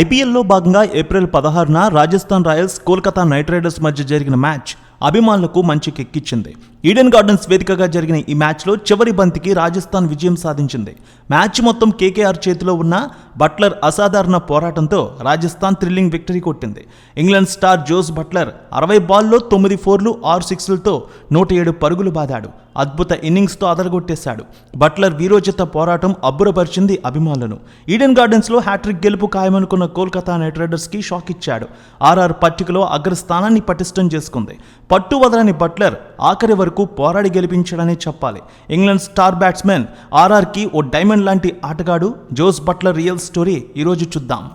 ఐపీఎల్లో భాగంగా ఏప్రిల్ పదహారున Rajasthan Royals Kolkata Knight Riders మధ్య జరిగిన మ్యాచ్ అభిమానులకు మంచి కెక్కిచ్చింది. ఈడెన్ గార్డెన్స్ వేదికగా జరిగిన ఈ మ్యాచ్లో చివరి బంతికి రాజస్థాన్ విజయం సాధించింది. మ్యాచ్ మొత్తం కేకేఆర్ చేతిలో ఉన్న బట్లర్ అసాధారణ పోరాటంతో రాజస్థాన్ థ్రిల్లింగ్ విక్టరీ కొట్టింది. ఇంగ్లాండ్ స్టార్ జోస్ బట్లర్ అరవై బాల్లో తొమ్మిది ఫోర్లు ఆరు సిక్స్లతో నూట ఏడు పరుగులు బాదాడు. అద్భుత ఇన్నింగ్స్తో అదరగొట్టేశాడు. బట్లర్ వీరోచిత పోరాటం అబ్బురపరిచింది అభిమానులను. ఈడెన్ గార్డెన్స్లో హ్యాట్రిక్ గెలుపు ఖాయమనుకున్న కోల్కతా నైట్ రైడర్స్కి షాక్ ఇచ్చాడు. ఆర్ఆర్ పట్టికలో అగ్రస్థానాన్ని పటిష్టం చేసుకుంది. పట్టు వదలని బట్లర్ ఆఖరి వరకు పోరాడి గెలిపించాడనే చెప్పాలి. ఇంగ్లాండ్ స్టార్ బ్యాట్స్మెన్ ఆర్ఆర్కి ఓ డైమండ్ లాంటి ఆటగాడు జోస్ బట్లర్ రియల్ స్టోరీ ఈరోజు చూద్దాం.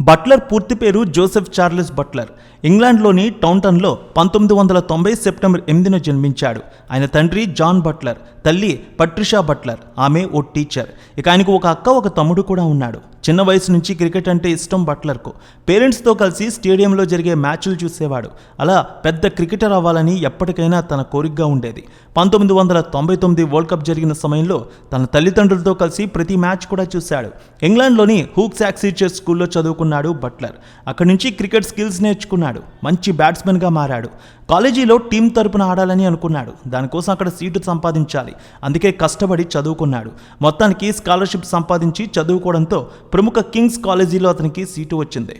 బట్లర్ పూర్తి పేరు జోసెఫ్ చార్లెస్ బట్లర్. ఇంగ్లాండ్లోని టౌంటన్లో పంతొమ్మిది వందల తొంభై సెప్టెంబర్ ఎనిమిదిన జన్మించాడు. ఆయన తండ్రి జాన్ బట్లర్. తల్లి పట్రిషా బట్లర్. ఆమె ఓ టీచర్. ఇక ఆయనకు ఒక అక్క ఒక తమ్ముడు కూడా ఉన్నాడు. చిన్న వయసు నుంచి క్రికెట్ అంటే ఇష్టం బట్లర్కు. పేరెంట్స్తో కలిసి స్టేడియంలో జరిగే మ్యాచ్లు చూసేవాడు. అలా పెద్ద క్రికెటర్ అవ్వాలని ఎప్పటికైనా తన కోరికగా ఉండేది. పంతొమ్మిది వందల తొంభై తొమ్మిది వరల్డ్ కప్ జరిగిన సమయంలో తన తల్లిదండ్రులతో కలిసి ప్రతి మ్యాచ్ కూడా చూశాడు. ఇంగ్లాండ్లోని హూక్ సాక్సీచర్ స్కూల్లో చదువుకున్నాడు బట్లర్. అక్కడి నుంచి క్రికెట్ స్కిల్స్ నేర్చుకున్నాడు. మంచి బ్యాట్స్మెన్గా మారాడు. కాలేజీలో టీం తరపున ఆడాలని అనుకున్నాడు. దానికోసం అక్కడ సీటు సంపాదించాలి. అందుకే కష్టపడి చదువుకున్నాడు. మొత్తానికి స్కాలర్షిప్ సంపాదించి చదువుకోవడంతో ప్రముఖ కింగ్స్ కాలేజీలో అతనికి సీటు వచ్చింది.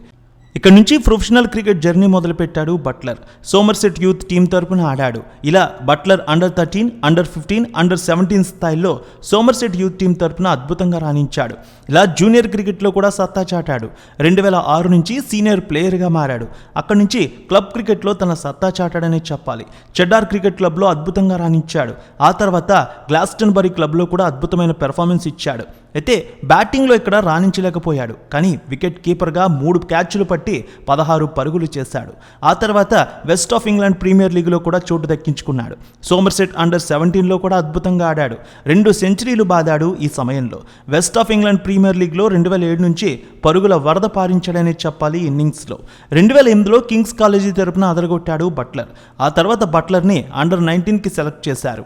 ఇక్కడ నుంచి ప్రొఫెషనల్ క్రికెట్ జర్నీ మొదలుపెట్టాడు బట్లర్. సోమర్సెట్ యూత్ టీం తరపున ఆడాడు. ఇలా Buttler under thirteen under fifteen under seventeen స్థాయిలో సోమర్సెట్ యూత్ టీం తరపున అద్భుతంగా రాణించాడు. ఇలా జూనియర్ క్రికెట్లో కూడా సత్తా చాటాడు. రెండు వేల ఆరు నుంచి సీనియర్ ప్లేయర్గా మారాడు. అక్కడి నుంచి క్లబ్ క్రికెట్లో తన సత్తా చాటాడనే చెప్పాలి. చెడ్డార్ క్రికెట్ క్లబ్లో అద్భుతంగా రాణించాడు. ఆ తర్వాత గ్లాస్టన్బరీ క్లబ్లో కూడా అద్భుతమైన పెర్ఫార్మెన్స్ ఇచ్చాడు. అయితే బ్యాటింగ్లో ఇక్కడ రాణించలేకపోయాడు. కానీ వికెట్ కీపర్గా మూడు క్యాచ్లు పట్టి పదహారు పరుగులు చేశాడు. ఆ తర్వాత వెస్ట్ ఆఫ్ ఇంగ్లాండ్ ప్రీమియర్ లీగ్లో కూడా చోటు దక్కించుకున్నాడు. సోమర్సెట్ అండర్ సెవెంటీన్లో కూడా అద్భుతంగా ఆడాడు. రెండు సెంచరీలు బాదాడు ఈ సమయంలో. వెస్ట్ ఆఫ్ ఇంగ్లాండ్ ప్రీమియర్ లీగ్లో రెండు వేల ఏడు నుంచి పరుగుల వరద పారించాడనే చెప్పాలి ఇన్నింగ్స్లో. రెండు వేల ఎనిమిదిలో కింగ్స్ కాలేజీ తరపున అదరగొట్టాడు బట్లర్. ఆ తర్వాత బట్లర్ని అండర్ నైన్టీన్కి సెలెక్ట్ చేశారు.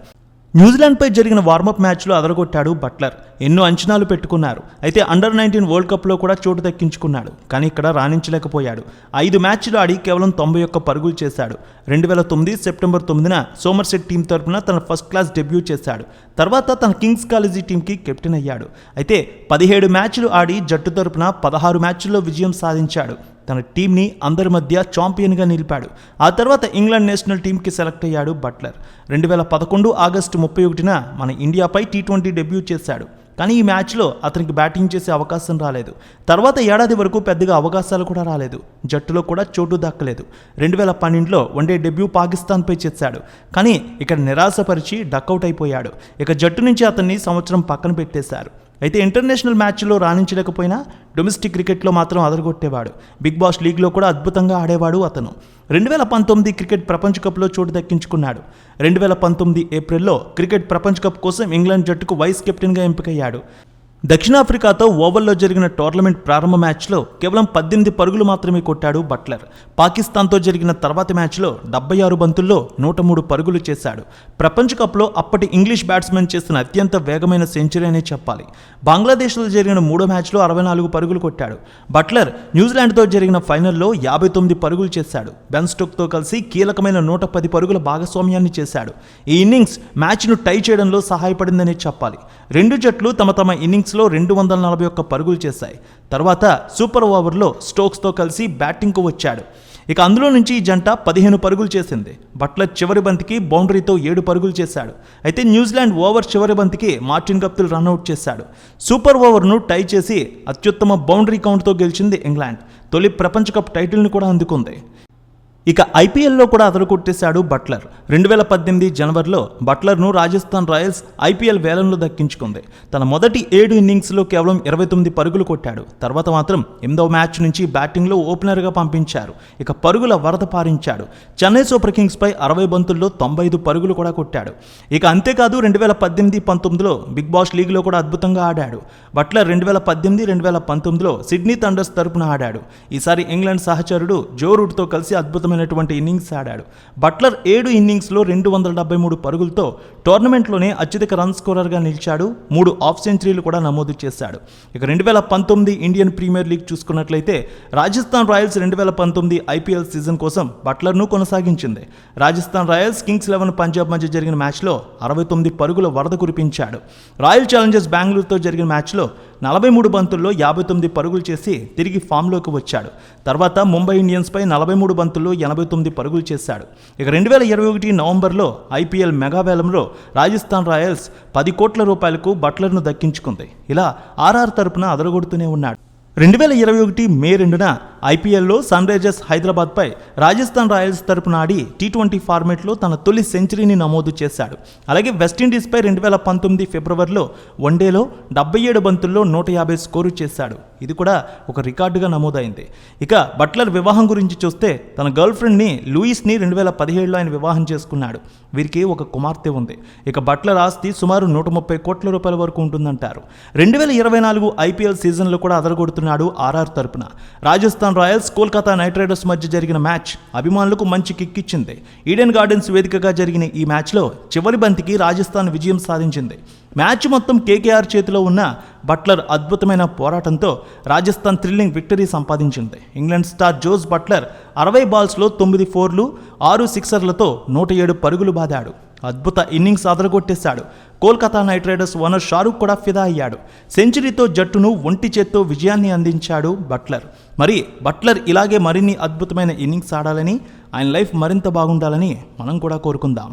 న్యూజిలాండ్పై జరిగిన వార్మప్ మ్యాచ్లో అదరగొట్టాడు బట్లర్. ఎన్నో అంచనాలు పెట్టుకున్నారు. అయితే అండర్ నైన్టీన్ వరల్డ్ కప్లో కూడా చోటు దక్కించుకున్నాడు. కానీ ఇక్కడ రాణించలేకపోయాడు. ఐదు మ్యాచ్లు ఆడి కేవలం తొంభై ఒక్క పరుగులు చేశాడు. రెండు వేల తొమ్మిది సెప్టెంబర్ తొమ్మిదిన సోమర్సెట్ టీం తరపున తన ఫస్ట్ క్లాస్ డెబ్యూ చేశాడు. తర్వాత తన కింగ్స్ కాలేజీ టీంకి కెప్టెన్ అయ్యాడు. అయితే పదిహేడు మ్యాచ్లు ఆడి జట్టు తరపున పదహారు మ్యాచ్ల్లో విజయం సాధించాడు. తన టీంని అందరి మధ్య ఛాంపియన్గా నిలిపాడు. ఆ తర్వాత ఇంగ్లాండ్ నేషనల్ టీంకి సెలెక్ట్ అయ్యాడు బట్లర్. రెండు వేల పదకొండు ఆగస్టు ముప్పై ఒకటిన మన ఇండియాపై టీ ట్వంటీ డెబ్యూ చేశాడు. కానీ ఈ మ్యాచ్లో అతనికి బ్యాటింగ్ చేసే అవకాశం రాలేదు. తర్వాత ఏడాది వరకు పెద్దగా అవకాశాలు కూడా రాలేదు. జట్టులో కూడా చోటు దక్కలేదు. రెండు వేల పన్నెండులో వన్డే డెబ్యూ పాకిస్తాన్పై చేశాడు. కానీ ఇక్కడ నిరాశపరిచి డక్అవుట్ అయిపోయాడు. ఇక జట్టు నుంచి అతన్ని సంవత్సరం పక్కన పెట్టేశారు. అయితే ఇంటర్నేషనల్ మ్యాచ్లో రాణించలేకపోయినా డొమెస్టిక్ క్రికెట్లో మాత్రం అదరగొట్టేవాడు. బిగ్ బాస్ లీగ్లో కూడా అద్భుతంగా ఆడేవాడు అతను. రెండు వేల పంతొమ్మిది క్రికెట్ ప్రపంచ కప్లో చోటు దక్కించుకున్నాడు. రెండు వేల పంతొమ్మిది ఏప్రిల్లో క్రికెట్ ప్రపంచ కప్ కోసం ఇంగ్లాండ్ జట్టుకు వైస్ కెప్టెన్గా ఎంపికయ్యాడు. దక్షిణాఫ్రికాతో ఓవల్లో జరిగిన టోర్నమెంట్ ప్రారంభ మ్యాచ్లో కేవలం పద్దెనిమిది పరుగులు మాత్రమే కొట్టాడు బట్లర్. పాకిస్తాన్తో జరిగిన తర్వాతి మ్యాచ్లో డెబ్బై ఆరు బంతుల్లో నూట మూడు పరుగులు చేశాడు. ప్రపంచ కప్లో అప్పటి ఇంగ్లీష్ బ్యాట్స్మెన్ చేసిన అత్యంత వేగమైన సెంచరీ అనే చెప్పాలి. బంగ్లాదేశ్లో జరిగిన మూడో మ్యాచ్లో అరవై నాలుగు పరుగులు కొట్టాడు. బట్లర్ న్యూజిలాండ్తో జరిగిన ఫైనల్లో యాభై తొమ్మిది పరుగులు చేశాడు. బెన్ స్టోక్తో కలిసి కీలకమైన నూట పది పరుగుల భాగస్వామ్యాన్ని చేశాడు. ఈ ఇన్నింగ్స్ మ్యాచ్ను టై చేయడంలో సహాయపడిందనే చెప్పాలి. రెండు జట్లు తమ తమ ఇన్నింగ్స్ ఇన్నింగ్స్లో రెండు వందల నలభై ఒక్క పరుగులు చేశాయి. తర్వాత సూపర్ ఓవర్లో స్టోక్స్తో కలిసి బ్యాటింగ్కు వచ్చాడు. ఇక అందులో నుంచి ఈ జంట పదిహేను పరుగులు చేసింది. బట్లర్ చివరి బంతికి బౌండరీతో ఏడు పరుగులు చేశాడు. అయితే న్యూజిలాండ్ ఓవర్ చివరి బంతికి మార్టిన్ కప్తుల్ రన్అట్ చేశాడు. సూపర్ ఓవర్ను టై చేసి అత్యుత్తమ బౌండరీ కౌంట్తో గెలిచింది ఇంగ్లాండ్. తొలి ప్రపంచ కప్ టైటిల్ని కూడా అందుకుంది. ఇక ఐపీఎల్లో కూడా అదరగొట్టేశాడు బట్లర్. రెండు వేల పద్దెనిమిది జనవరిలో బట్లర్ను రాజస్థాన్ రాయల్స్ ఐపీఎల్ వేలంలో దక్కించుకుంది. తన మొదటి ఏడు ఇన్నింగ్స్లో కేవలం ఇరవై తొమ్మిది పరుగులు కొట్టాడు. తర్వాత మాత్రం ఎనిమిదవ మ్యాచ్ నుంచి బ్యాటింగ్లో ఓపెనర్గా పంపించారు. ఇక పరుగుల వరద పారించాడు. చెన్నై సూపర్ కింగ్స్పై అరవై బంతుల్లో తొంభై ఐదు పరుగులు కూడా కొట్టాడు. ఇక అంతేకాదు రెండు వేల పద్దెనిమిది పంతొమ్మిదిలో బిగ్ బాస్ లీగ్లో కూడా అద్భుతంగా ఆడాడు. బట్లర్ రెండు వేల పద్దెనిమిది రెండు వేల పంతొమ్మిదిలో సిడ్నీ థండర్స్ తరపున ఆడాడు. ఈసారి ఇంగ్లాండ్ సహచరుడు జో రూట్తో కలిసి అద్భుతమైన అద్భుతమైనటువంటి ఇన్నింగ్స్ ఆడాడు. బట్లర్ ఏడు ఇన్నింగ్స్లో రెండు వందల డెబ్బై మూడు పరుగులతో టోర్నమెంట్లోనే అత్యధిక రన్ స్కోరర్గా నిలిచాడు. మూడు ఆఫ్ సెంచరీలు కూడా నమోదు చేశాడు. ఇక రెండు వేల పంతొమ్మిది ఇండియన్ ప్రీమియర్ లీగ్ చూసుకున్నట్లయితే రాజస్థాన్ రాయల్స్ రెండు వేల పంతొమ్మిది ఐపీఎల్ సీజన్ కోసం బట్లర్ను కొనసాగించింది. Rajasthan Royals Kings eleven Punjab మధ్య జరిగిన మ్యాచ్లో అరవై తొమ్మిది పరుగుల వరద కురిపించాడు. రాయల్ ఛాలెంజర్స్ బెంగళూరుతో జరిగిన మ్యాచ్లో నలభై మూడు బంతుల్లో యాభై తొమ్మిది పరుగులు చేసి తిరిగి ఫామ్లోకి వచ్చాడు. తర్వాత ముంబై ఇండియన్స్పై నలభై మూడు బంతుల్లో ఎనభై తొమ్మిది పరుగులు చేశాడు. ఇక రెండు వేల ఇరవై ఒకటి నవంబర్లో ఐపీఎల్ మెగావేలంలో రాజస్థాన్ రాయల్స్ పది కోట్ల రూపాయలకు బట్లర్ను దక్కించుకుంది. ఇలా ఆర్ఆర్ తరపున అదరగొడుతూనే ఉన్నాడు. రెండు వేల ఇరవై ఒకటి మే రెండున ఐపీఎల్లో సన్ రైజర్స్ హైదరాబాద్పై రాజస్థాన్ రాయల్స్ తరపున ఆడి టీ ట్వంటీ ఫార్మేట్లో తన తొలి సెంచరీని నమోదు చేశాడు. అలాగే వెస్టిండీస్పై రెండు వేల పంతొమ్మిది ఫిబ్రవరిలో వన్డేలో డెబ్బై ఏడు బంతుల్లో నూట యాభై స్కోరు చేశాడు. ఇది కూడా ఒక రికార్డుగా నమోదైంది. ఇక బట్లర్ వివాహం గురించి చూస్తే తన గర్ల్ ఫ్రెండ్ని లూయిస్ని రెండు వేల పదిహేడులో ఆయన వివాహం చేసుకున్నాడు. వీరికి ఒక కుమార్తె ఉంది. ఇక బట్లర్ ఆస్తి సుమారు నూట ముప్పై కోట్ల రూపాయల వరకు ఉంటుందంటారు. రెండు వేల ఇరవై నాలుగు ఐపీఎల్ సీజన్లో కూడా అదరగొడుతున్నాడు ఆర్ఆర్ తరపున. Rajasthan Royals Kolkata Knight Riders మధ్య జరిగిన మ్యాచ్ అభిమానులకు మంచి కిక్ ఇచ్చింది ఈడెన్ గార్డెన్స్ వేదికగా జరిగిన ఈ మ్యాచ్లో చివరి బంతికి రాజస్థాన్ విజయం సాధించింది. మ్యాచ్ మొత్తం కేకేఆర్ చేతిలో ఉన్న బట్లర్ అద్భుతమైన పోరాటంతో రాజస్థాన్ థ్రిల్లింగ్ విక్టరీ సంపాదించింది. ఇంగ్లాండ్ స్టార్ జోస్ బట్లర్ అరవై బాల్స్లో తొమ్మిది ఫోర్లు ఆరు సిక్సర్లతో నూట ఏడు పరుగులు బాదాడు. అద్భుత innings అదరగొట్టేశాడు Kolkata Knight Riders owner Shahrukh కూడా ఫిదా అయ్యాడు. సెంచరీతో జట్టును ఒంటి చేత్తో విజయాన్ని అందించాడు బట్లర్. మరి బట్లర్ ఇలాగే మరిన్ని అద్భుతమైన ఇన్నింగ్స్ ఆడాలని ఆయన లైఫ్ మరింత బాగుండాలని మనం కూడా కోరుకుందాం.